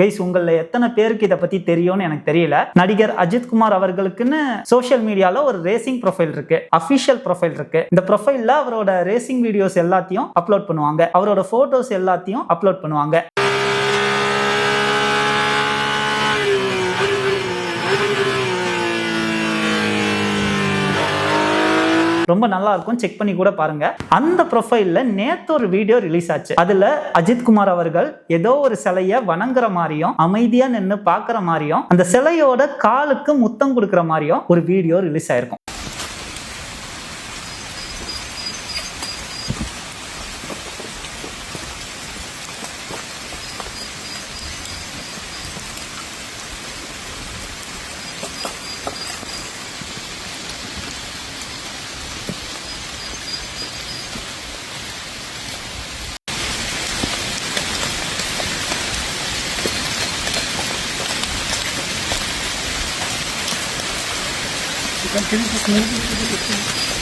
Guys உங்களில் எத்தனை பேருக்கு இதை பத்தி தெரியும்னு எனக்கு தெரியல. நடிகர் அஜித் குமார் அவர்களுக்குன்னு சோஷியல் மீடியால ஒரு ரேசிங் ப்ரொஃபைல் இருக்கு. அபிஷியல் ப்ரொஃபைல் இருக்கு. இந்த ப்ரொஃபைல்ல அவரோட ரேசிங் வீடியோஸ் எல்லாத்தையும் அப்லோட் பண்ணுவாங்க. அவரோட போட்டோஸ் எல்லாத்தையும் அப்லோட் பண்ணுவாங்க. ரொம்ப நல்லா இருக்கும் செக் பண்ணி கூட பாருங்க. அந்த ப்ரொஃபைல்ல நேத்து ஒரு வீடியோ ரிலீஸ் ஆச்சு. அதுல அஜித் குமார் அவர்கள் ஏதோ ஒரு சிலைய வணங்குற மாதிரியும் அமைதியா நின்று பாக்குற மாதிரியும் அந்த சிலையோட காலுக்கு முத்தம் கொடுக்குற மாதிரியும் ஒரு வீடியோ ரிலீஸ் ஆயிருக்கும். You can finish this movie.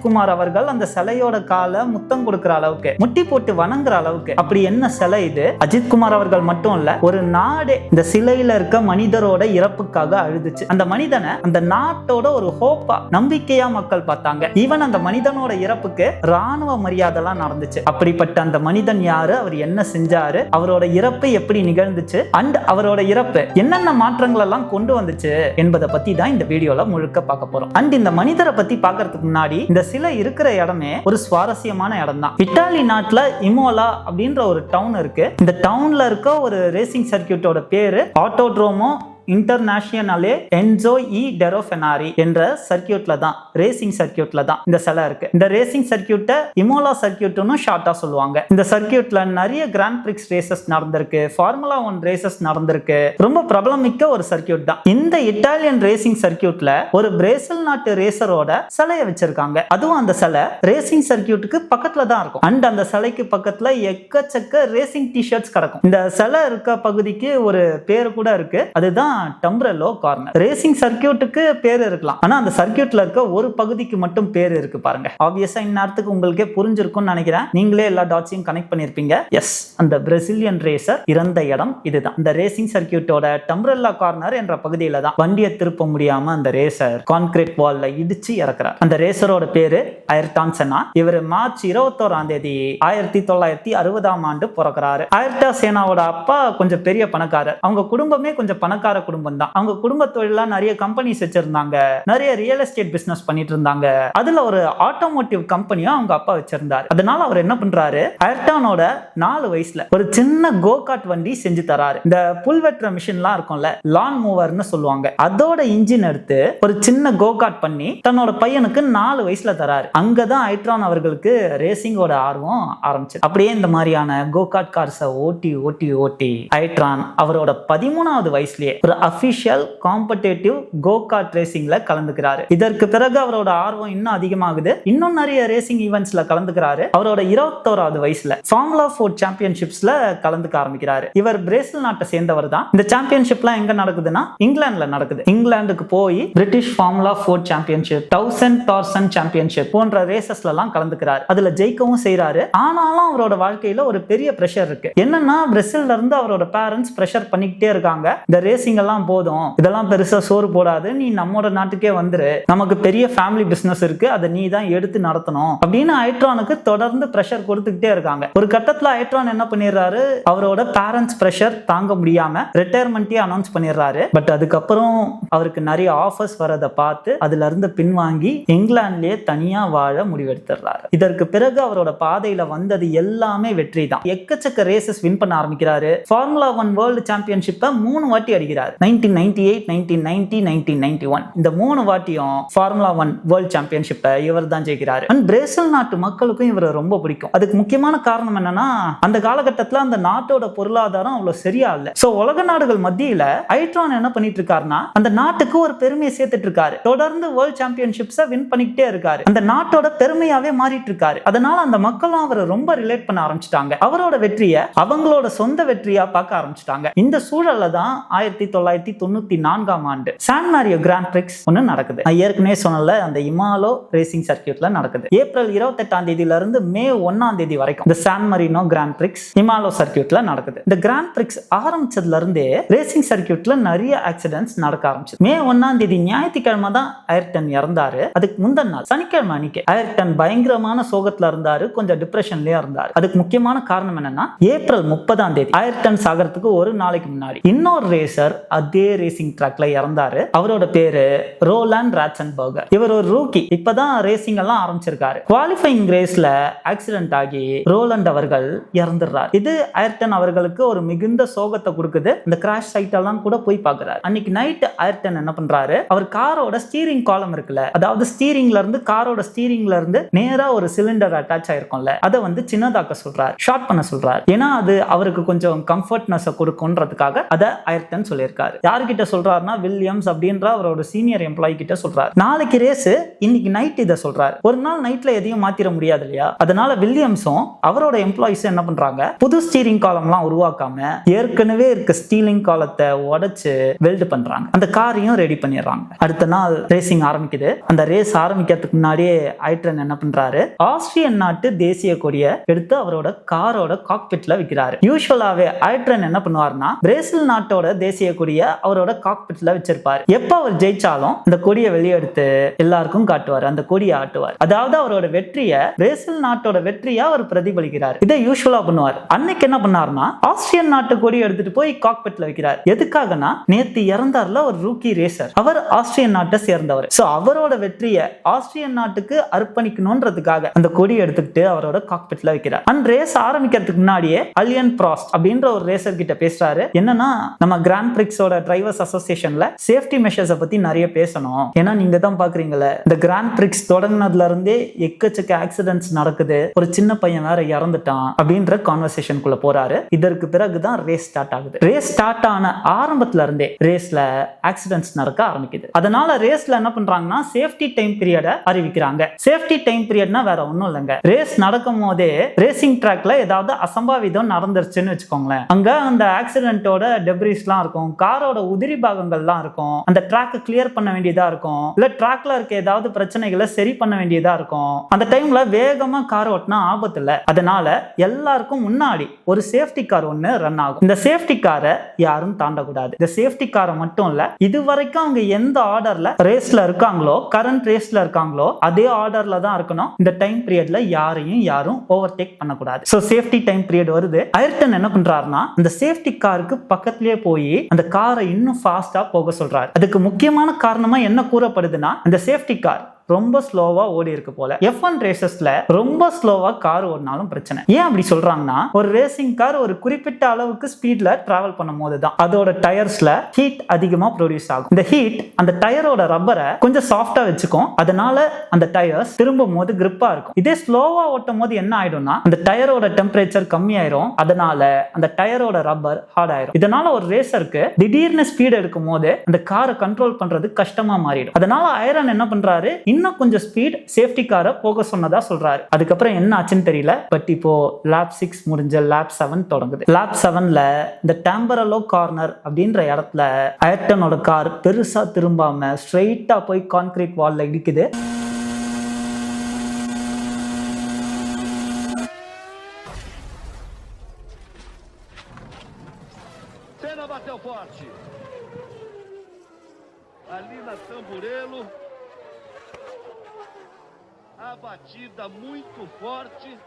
Kumar அவர்கள் அந்த சிலையோட காலை முத்தம் கொடுக்கிற அளவுக்கு முட்டி போட்டு வணங்குற அளவுக்கு. அப்படி என்ன சிலை இது? அஜித் குமார் அவர்கள் மட்டும் இல்ல ஒரு நாடே இந்த சிலையில இருக்க மனிதரோட இறப்புக்காக அழுதுச்சு. அந்த மனிதனை அந்த நாட்டோட ஒரு ஹோப்பா நம்பிக்கையா மக்கள் பார்த்தாங்க. ஈவன் அந்த மனிதனோட இறப்புக்கு ராணுவ மரியாதைலாம் நடந்துச்சு. அப்படிப்பட்ட அந்த மனிதன் யாரு? அவர் என்ன செஞ்சாரு? அவரோட இறப்பு எப்படி நிகழ்ந்துச்சு? அண்ட் அவரோட இறப்பு என்னென்ன மாற்றங்கள் எல்லாம் கொண்டு வந்துச்சு? என்பதை பத்தி தான் இந்த வீடியோல முழுக்க பார்க்க போறோம். அண்ட் இந்த மனிதரை பத்தி பார்க்கறதுக்கு முன்னாடி இந்த சிலை இருக்கிற இடமே ஒரு சுவாரஸ்யமான இடம் தான் இட்டாலி நாட்டுல இமோலா அப்படின்ற ஒரு டவுன் இருக்கு. இந்த டவுன்ல இருக்க ஒரு ரேசிங் சர்க்கியூட்டோட பேரு ஆட்டோட்ரோமோ இன்டர்நேஷனலே என்ஜோ இ டெரோஃபெனாரி என்ற சர்க்கியூட்ல தான் ரேசிங் சர்க்கியூட்ல தான் இந்த சிலை இருக்கு. இந்த ரேசிங் சர்க்கியூட்டை இமோலா சர்க்கியூட்னு ஷார்ட்டா சொல்லுவாங்க. இந்த சர்க்கியூட்ல நிறைய கிராண்ட் பிரிக்ஸ் ரேசஸ் நடந்திருக்கு. ஃபார்முலா ஒன் ரேசஸ் நடந்திருக்கு. ரொம்ப பிரபலமிக்க ஒரு சர்க்கியூட் தான். இந்த இட்டாலியன் ரேசிங் சர்க்கியூட்ல ஒரு பிரேசில் நாட்டு ரேசரோட சிலையை வச்சிருக்காங்க. அதுவும் அந்த சிலை ரேசிங் சர்க்கியூட்டுக்கு பக்கத்துல தான் இருக்கும். அண்ட் அந்த சிலைக்கு பக்கத்துல எக்கச்சக்க ரேசிங் டிஷர்ட்ஸ் கிடக்கும். இந்த சிலை இருக்க பகுதிக்கு ஒரு பேர் கூட இருக்கு. அதுதான் டம்ப்ரலோ கார்னர் ரேசிங் சர்க்கியூட்டுக்கு பேர் இருக்கலாம். ஆனா அந்த சர்க்கியூட்ல இருக்க ஒரு பகுதிக்கு மட்டும் பேர் இருக்கு பாருங்க. ஆப்வியஸா இந்நேரத்துக்கு உங்களுக்கே புரிஞ்சிருக்கும்னு நினைக்கிறேன். நீங்களே எல்லா டாட்ஸையும் கனெக்ட் பண்ணிருப்பீங்க. எஸ் அந்த பிரசிலியன் ரேசர் இறந்த இடம் இதுதான். இந்த ரேசிங் சர்க்கியூட்டோட டம்ப்ரல்லா கார்னர் என்ற பகுதியில தான் வண்டியை திருப்ப முடியாம அந்த ரேசர் கான்கிரீட் வால்ல இடிச்சு இறக்குறார். அந்த ரேசரோட பேரு அயர்டான் செனா இவர் மார்ச் இருபத்தோராம் தேதி ஆயிரத்தி தொள்ளாயிரத்தி அறுபதாம் ஆண்டு பிறக்கிறாரு. அயர்டா சேனாவோட அப்பா கொஞ்சம் பெரிய பணக்காரர். அவங்க குடும்பமே கொஞ்சம் பணக்கார குடும்பம் தான் அவங்க குடும்ப தொழிலா நிறைய கம்பெனிஸ் வச்சிருந்தாங்க. நிறைய ரியல் எஸ்டேட் பிசினஸ் பண்ணிட்டு இருந்தாங்க அதுல ஒரு ஆட்டோமோட்டிவ் கம்பெனியும் அவங்க அப்பா வச்சிருந்தாரு. அதனால அவர் என்ன பண்றாரு? அயர்டானோட நாலு வயசுல ஒரு சின்ன கோகாட் வண்டி செஞ்சு தராரு. இந்த புல் வெட்டுற மிஷின்லாம் இருக்கும்ல லான் மூவர்னு சொல்லுவாங்க. அதோட இன்ஜின் எடுத்து ஒரு சின்ன கோகாட் பண்ணி தன்னோட பையனுக்கு நாலு வயசுல தராரு. அங்கதான் ஐட்ரான் அவர்களுக்கு ரேசிங்கோட ஆர்வம் ஆரம்பிச்சு அப்படியே இந்த மாதிரியான கோகாட் கார்ஸை ஓட்டி ஓட்டி ஓட்டி ஐட்ரான் அவரோட பதிமூணாவது வயசுலயே ஒரு ஒரு அஃபிஷியல் காம்படேட்டிவ் கோகார்ட் ரேசிங்ல கலந்துக்கிறாரு. இதற்கு பிறகு அவரோட ஆர்வம் இன்னும் அதிகமாகுது. இன்னும் நிறைய ரேசிங் ஈவெண்ட்ஸ்ல கலந்துக்கிறாரு. அவரோட இருபத்தோராவது வயசுல ஃபார்முலா ஃபோர் சாம்பியன்ஷிப்ஸ்ல கலந்துக்க ஆரம்பிக்கிறாரு. இவர் பிரேசில் நாட்டை சேர்ந்தவர் தான். இந்த சாம்பியன்ஷிப்லாம் எங்க நடக்குதுன்னா இங்கிலாந்துல நடக்குது. இங்கிலாந்துக்கு போய் British formula four championship thousand torsion championship போன்ற ரேசஸ்ல எல்லாம் கலந்துக்கிறாரு. அதுல ஜெயிக்கவும் செய்யறாரு ஆனாலும் அவரோட வாழ்க்கையில ஒரு பெரிய பிரஷர் இருக்கு. என்னன்னா பிரேசில்ல இருந்து அவரோட பேரண்ட்ஸ் பிரஷர் பண்ணிக்கிட்டே இருக்காங்க. இந்த ரேசிங் எல்லாம் போதும். இதெல்லாம் பெருசா சோறு போடாது. நீ நம்மோட நாட்டுக்கே வந்துரு. நமக்கு பெரிய ஃபேமிலி பிசினஸ் இருக்கு. அதை நீ தான் எடுத்து நடத்தணும். அப்படின்னு ஐட்ரானுக்கு தொடர்ந்து ப்ரெஷர் கொடுத்துக்கிட்டே இருக்காங்க. ஒரு கட்டத்துல ஐட்ரான் என்ன பண்ணிடுறாரு? அவரோட பேரண்ட்ஸ் ப்ரெஷர் தாங்க முடியாம ரிட்டையர்மெண்ட்டே அனௌன்ஸ் பண்ணிடுறாரு. பட் அதுக்கப்புறம் அவருக்கு நிறைய ஆஃபர்ஸ் வரதை பார்த்து அதுல இருந்து பின்வாங்கி இங்கிலாந்துலயே தனியா வாழ முடிவெடுத்துறாரு இதற்கு பிறகு அவரோட பாதையில வந்தது எல்லாமே வெற்றி தான் எக்கச்சக்க ரேசஸ் வின் பண்ண ஆரம்பிக்கிறாரு. ஃபார்முலா ஒன் வேர்ல்டு சாம்பியன்ஷிப்பை மூணு வாட்டி அடிக்கிறாரு. பண்ணியிருக்காரு nineteen ninety eight nineteen ninety nineteen ninety one இந்த மூணு வாட்டியும் ஃபார்முலா ஒன் வேர்ல்ட் சாம்பியன்ஷிப்பை இவர் தான் ஜெயிக்கிறாரு. அண்ட் பிரேசில் நாட்டு மக்களுக்கும் இவரை ரொம்ப பிடிக்கும். அதுக்கு முக்கியமான காரணம் என்னன்னா அந்த காலகட்டத்தில் அந்த நாட்டோட பொருளாதாரம் அவ்வளவு சரியா இல்லை. ஸோ உலக நாடுகள் மத்தியில் ஐட்ரான் என்ன பண்ணிட்டு இருக்காருன்னா அந்த நாட்டுக்கு ஒரு பெருமையை சேர்த்துட்டு இருக்காரு தொடர்ந்து வேர்ல்ட் சாம்பியன்ஷிப்ஸை வின் பண்ணிக்கிட்டே இருக்காரு. அந்த நாட்டோட பெருமையாவே மாறிட்டு இருக்காரு அதனால அந்த மக்களும் அவரை ரொம்ப ரிலேட் பண்ண ஆரம்பிச்சிட்டாங்க. அவரோட வெற்றியை அவங்களோட சொந்த வெற்றியா பார்க்க ஆரம்பிச்சிட்டாங்க. இந்த சூழல்ல தான் ஆயிரத்தி தொள்ளாயிரத்தி தொள்ளாயிரத்தி தொண்ணூத்தி நான்காம் ஆண்டு சான் மாரியோ கிராண்ட் பிரிக்ஸ் ஒன்று நடக்குது. நான் ஏற்கனவே சொன்னல அந்த இமாலோ ரேசிங் சர்க்கியூட்ல நடக்குது. ஏப்ரல் இருபத்தெட்டாம் தேதியில இருந்து மே ஒன்னாம் தேதி வரைக்கும் இந்த San Marino grand prix Imola சர்க்கியூட்ல நடக்குது. இந்த கிராண்ட் பிரிக்ஸ் ஆரம்பிச்சதுல இருந்தே ரேசிங் சர்க்கியூட்ல நிறைய ஆக்சிடென்ட்ஸ் நடக்க ஆரம்பிச்சு மே ஒன்னாம் தேதி ஞாயிற்றுக்கிழமை தான் ஐர்டன் இறந்தாரு. அதுக்கு முந்தின நாள் சனிக்கிழமை அன்னைக்கு ஐர்டன் பயங்கரமான சோகத்துல இருந்தாரு கொஞ்சம் டிப்ரெஷன்லயே இருந்தாரு. அதுக்கு முக்கியமான காரணம் என்னன்னா ஏப்ரல் முப்பதாம் தேதி ஐர்டன் சாகரத்துக்கு ஒரு நாளைக்கு முன்னாடி இன்னொரு ரேசர் அதே ரேசிங் ட்ராக்ல இறந்தாரு. அவரோட பேரு ரோலாண்ட் ராட்சன் பர்கர் இவர் ஒரு ரூக்கி இப்பதான் ரேசிங் எல்லாம் ஆரம்பிச்சிருக்காரு. குவாலிஃபைங் ரேஸ்ல ஆக்சிடென்ட் ஆகி ரோலண்ட் அவர்கள் இறந்துடுறாரு. இது ஐர்டன் அவர்களுக்கு ஒரு மிகுந்த சோகத்தை கொடுக்குது. இந்த கிராஷ் சைட் எல்லாம் கூட போய் பார்க்கறாரு. அன்னைக்கு நைட் ஐர்டன் என்ன பண்றாரு? அவர் காரோட ஸ்டீரிங் காலம் இருக்குல்ல அதாவது ஸ்டீரிங்ல இருந்து காரோட ஸ்டீரிங்ல இருந்து நேரா ஒரு சிலிண்டர் அட்டாச் ஆயிருக்கும்ல அதை வந்து சின்னதாக்க சொல்றாரு ஷார்ட் பண்ண சொல்றாரு. ஏன்னா அது அவருக்கு கொஞ்சம் கம்ஃபர்ட்னஸ் கொடுக்கும்ன்றதுக்காக அதை ஐர்டன் சொல்லியிருக்காரு. இருக்காரு யாருக்கிட்ட சொல்றாருன்னா வில்லியம்ஸ் அப்படின்ற அவரோட சீனியர் எம்ப்ளாயி கிட்ட சொல்றாரு. நாளைக்கு ரேஸ் இன்னைக்கு நைட் இதை சொல்றாரு. ஒரு நாள் நைட்ல எதையும் மாத்திர முடியாது இல்லையா? அதனால வில்லியம்ஸும் அவரோட எம்ப்ளாயிஸும் என்ன பண்றாங்க? புது ஸ்டீரிங் காலம்லாம் உருவாக்காம ஏற்கனவே இருக்க ஸ்டீலிங் காலத்தை உடைச்சு வெல்டு பண்றாங்க. அந்த காரையும் ரெடி பண்ணிடுறாங்க. அடுத்த நாள் ரேசிங் ஆரம்பிக்குது. அந்த ரேஸ் ஆரம்பிக்கிறதுக்கு முன்னாடியே ஐட்ரன் என்ன பண்றாரு? ஆஸ்திரியன் நாட்டு தேசிய கொடியை எடுத்து அவரோட காரோட காக்பிட்ல வைக்கிறாரு. யூஸ்வலாவே ஐட்ரன் என்ன பண்ணுவாருன்னா பிரேசில் நாட்டோட தேசிய கொடி கொடியை அவரோட காக்பிட்ல வச்சிருப்பாரு. எப்ப அவர் ஜெயிச்சாலும் அந்த கொடியை வெளியெடுத்து எல்லாருக்கும் காட்டுவார் அந்த கொடியை ஆட்டுவார். அதாவது அவரோட வெற்றியை பிரேசில் நாட்டோட வெற்றியா அவர் பிரதிபலிக்கிறார். இதை யூஸ்வலா பண்ணுவார். அன்னைக்கு என்ன பண்ணார்னா ஆஸ்திரியன் நாட்டு கொடியை எடுத்துட்டு போய் காக்பிட்ல வைக்கிறார். எதுக்காகனா நேத்து இறந்தார்ல ஒரு ரூக்கி ரேசர் அவர் ஆஸ்திரியன் நாட்டை சேர்ந்தவர். சோ அவரோட வெற்றியை ஆஸ்திரியன் நாட்டுக்கு அர்ப்பணிக்கணும்ன்றதுக்காக அந்த கொடி எடுத்துக்கிட்டு அவரோட காக்பிட்ல வைக்கிறார். அண்ட் ரேஸ் ஆரம்பிக்கிறதுக்கு முன்னாடியே அலியன் ப்ராஸ்ட் அப்படின்ற ஒரு ரேசர் கிட்ட பேசுறாரு. என்னன்னா நம்ம கிராண்ட் பிரிக்ஸ் ஒலிம்பிக்ஸோட டிரைவர்ஸ் அசோசியேஷன்ல சேஃப்டி மெஷர்ஸை பத்தி நிறைய பேசணும். ஏன்னா நீங்க தான் பாக்குறீங்களே இந்த கிராண்ட் பிரிக்ஸ் தொடங்கினதுல இருந்தே எக்கச்சக்க ஆக்சிடென்ட்ஸ் நடக்குது. ஒரு சின்ன பையன் வேற இறந்துட்டான் அப்படின்ற கான்வர்சேஷனுக்குள்ள போறாரு. இதற்கு பிறகுதான் ரேஸ் ஸ்டார்ட் ஆகுது. ரேஸ் ஸ்டார்ட் ஆன ஆரம்பத்துல இருந்தே ரேஸ்ல ஆக்சிடென்ட்ஸ் நடக்க ஆரம்பிக்குது. அதனால ரேஸ்ல என்ன பண்றாங்கன்னா சேஃப்டி டைம் பீரியட அறிவிக்கிறாங்க. சேஃப்டி டைம் பீரியட்னா வேற ஒண்ணும் இல்லைங்க. ரேஸ் நடக்கும் போதே ரேசிங் ட்ராக்ல ஏதாவது அசம்பாவிதம் நடந்துருச்சுன்னு வச்சுக்கோங்களேன். அங்க அந்த ஆக்சிடென்ட்டோட டெப்ரிஸ்லாம் இருக்கும் காரோட உதிரி பாகங்கள்லாம் இருக்கும். அந்த ட்ராக் கிளியர் பண்ண வேண்டியதா இருக்கும். இல்ல ட்ராக்ல இருக்க ஏதாவது பிரச்சனைகளை சரி பண்ண வேண்டியதா இருக்கும். அந்த டைம்ல வேகமா கார் ஓட்டினா ஆபத்து இல்ல. அதனால எல்லாருக்கும் முன்னாடி ஒரு சேஃப்டி கார் ஒண்ணு ரன் ஆகும். இந்த சேஃப்டி காரை யாரும் தாண்டக்கூடாது. இந்த சேஃப்டி காரை மட்டும் இல்ல இது வரைக்கும் அவங்க எந்த ஆர்டர்ல ரேஸ்ல இருக்காங்களோ கரண்ட் ரேஸ்ல இருக்காங்களோ அதே ஆர்டர்ல தான் இருக்கணும். இந்த டைம் பீரியட்ல யாரையும் யாரும் ஓவர்டேக் பண்ணக்கூடாது. ஸோ சேஃப்டி டைம் பீரியட் வருது. அயர்டன் என்ன பண்றாருன்னா அந்த சேஃப்டி காருக்கு பக்கத்திலேயே போய் அந்த காரை இன்னும் ஃபாஸ்டா போக சொல்றாரு. அதுக்கு முக்கியமான காரணமா என்ன கூறப்படுதுன்னா அந்த சேஃப்டி கார் ரொம்ப ஸ்லோவா ஓடி இருக்கு போல. எஃப் ஒன் ரேசஸ்ல ரொம்ப ஸ்லோவா கார் ஓடினாலும் பிரச்சனை. ஏன் அப்படி சொல்றாங்கன்னா ஒரு ரேசிங் கார் ஒரு குறிப்பிட்ட அளவுக்கு ஸ்பீட்ல டிராவல் பண்ணும் போது தான். அதோட டயர்ஸ்ல ஹீட் அதிகமா ப்ரொடியூஸ் ஆகும். இந்த ஹீட் அந்த டயரோட ரப்பரை கொஞ்சம் சாஃப்டா வச்சுக்கும். அதனால அந்த டயர்ஸ் திரும்பும் போது கிரிப்பா இருக்கும். இதே ஸ்லோவா ஓட்டும் போது என்ன ஆயிடும்னா அந்த டயரோட டெம்பரேச்சர் கம்மியாயிரும். அதனால அந்த டயரோட ரப்பர் ஹார்ட் ஆயிரும் இதனால ஒரு ரேசருக்கு திடீர்னு ஸ்பீட் எடுக்கும் போது அந்த காரை கண்ட்ரோல் பண்றது கஷ்டமா மாறிடும். அதனால ஐரன் என்ன பண்றாரு? இன்னும் கொஞ்சம் ஸ்பீட் சேஃப்டி காரை போக சொன்னதா சொல்றாரு அதுக்கப்புறம் என்ன ஆச்சுன்னு தெரியல பட் இப்போ லேப் சிக்ஸ் முடிஞ்ச லேப் செவன் தொடங்குது லேப் செவன்ல இந்த டேம்பரலோ கார்னர் அப்படின்ற இடத்துல அயர்டனோட கார் பெருசா திரும்பாம ஸ்ட்ரெயிட்டா போய் கான்கிரீட் வால்ல இடிக்குது bateu forte. Ali na Tamburelo. A batida muito forte.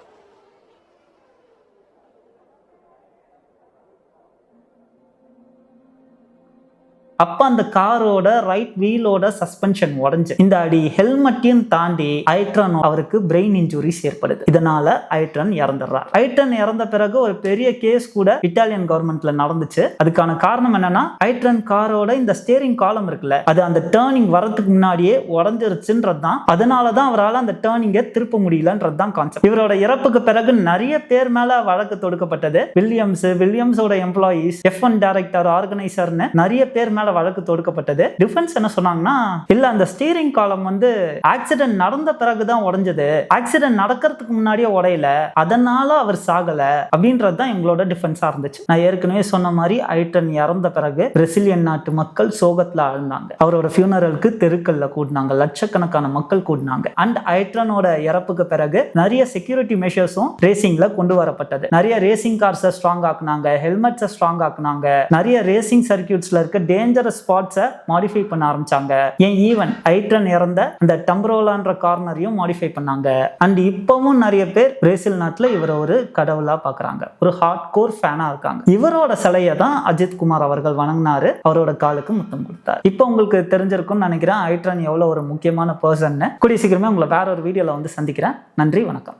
அப்போ அந்த காரோட ரைட் வீலோட சஸ்பென்ஷன் உடஞ்சு. இந்த அடி ஹெல்மெட்டையும் தாண்டி ஐட்ரன் அவருக்கு பிரெயின் இன்ஜுரிஸ் ஏற்படுது. இதனால ஐட்ரன் இறந்துடுறார். ஐட்ரன் இறந்த பிறகு ஒரு பெரிய கேஸ் கூட இட்டாலியன் கவர்மெண்ட்ல நடந்துச்சு. அதுக்கான காரணம் என்னன்னா ஐட்ரன் காரோட இந்த ஸ்டேரிங் காலம் இருக்குல்ல அது அந்த டேர்னிங் வரதுக்கு முன்னாடியே உடஞ்சிருச்சுன்றது தான் அதனால தான் அவரால் அந்த டேர்னிங்கை திருப்ப முடியலன்றது தான் கான்செப்ட் இவரோட இறப்புக்கு பிறகு நிறைய பேர் மேல வழக்கு தொடுக்கப்பட்டது. வில்லியம்ஸ் வில்லியம்ஸோட எம்ப்ளாயீஸ் எஃப் ஒன் டைரக்டர் ஆர்கனைசர்னு நிறைய பேர் மேல வழக்கு தொடுக்கப்பட்டது. டிஃபென்ஸ் என்ன சொன்னாங்கன்னா இல்ல அந்த ஸ்டீரிங் காலம் வந்து ஆக்சிடென்ட் நடந்த பிறகுதான் உடைஞ்சது. ஆக்சிடென்ட் நடக்கிறதுக்கு முன்னாடியே உடையல. அதனால அவர் சாகல. அப்படின்றது தான் எங்களோட டிஃபென்ஸா இருந்துச்சு. நான் ஏற்கனவே சொன்ன மாதிரி ஐட்டன் இறந்த பிறகு பிரசிலியன் நாட்டு மக்கள் சோகத்துல ஆழ்ந்தாங்க. அவரோட ஃபியூனரலுக்கு தெருக்கல்ல கூடினாங்க. லட்சக்கணக்கான மக்கள் கூடினாங்க. அண்ட் ஐட்ரனோட இறப்புக்கு பிறகு நிறைய செக்யூரிட்டி மெஷர்ஸும் ரேசிங்ல கொண்டு வரப்பட்டது. நிறைய ரேசிங் கார்ஸை ஸ்ட்ராங் ஆக்குனாங்க. ஹெல்மெட்ஸை ஸ்ட்ராங் ஆக்குனாங்க. நிறைய ரேசிங் சர்க்கியூட்ஸ்ல இருக்க டேஞ்சரஸ் ஸ்பாட்ஸை மாடிஃபை பண்ண ஆரம்பிச்சாங்க. ஏன் ஈவன் ஐட்ரன் இறந்த அந்த டம்ப்ரோலான்ற கார்னரையும் மாடிஃபை பண்ணாங்க. அண்ட் இப்பவும் நிறைய பேர் பிரேசில் நாட்டில் இவரை ஒரு கடவுளா பாக்குறாங்க. ஒரு ஹார்ட் கோர் ஃபேனா இருக்காங்க. இவரோட சிலையை தான் அஜித் குமார் அவர்கள் வணங்கினாரு. அவரோட காலுக்கு முத்தம் கொடுத்தார். இப்போ உங்களுக்கு தெரிஞ்சிருக்கும்னு நினைக்கிறேன் ஐட்ரன் எவ்வளவு ஒரு முக்கியமான பர்சன்னு கூடிய சீக்கிரமே உங்களை வேற ஒரு வீடியோல வந்து சந்திக்கிறேன். நன்றி வணக்கம்.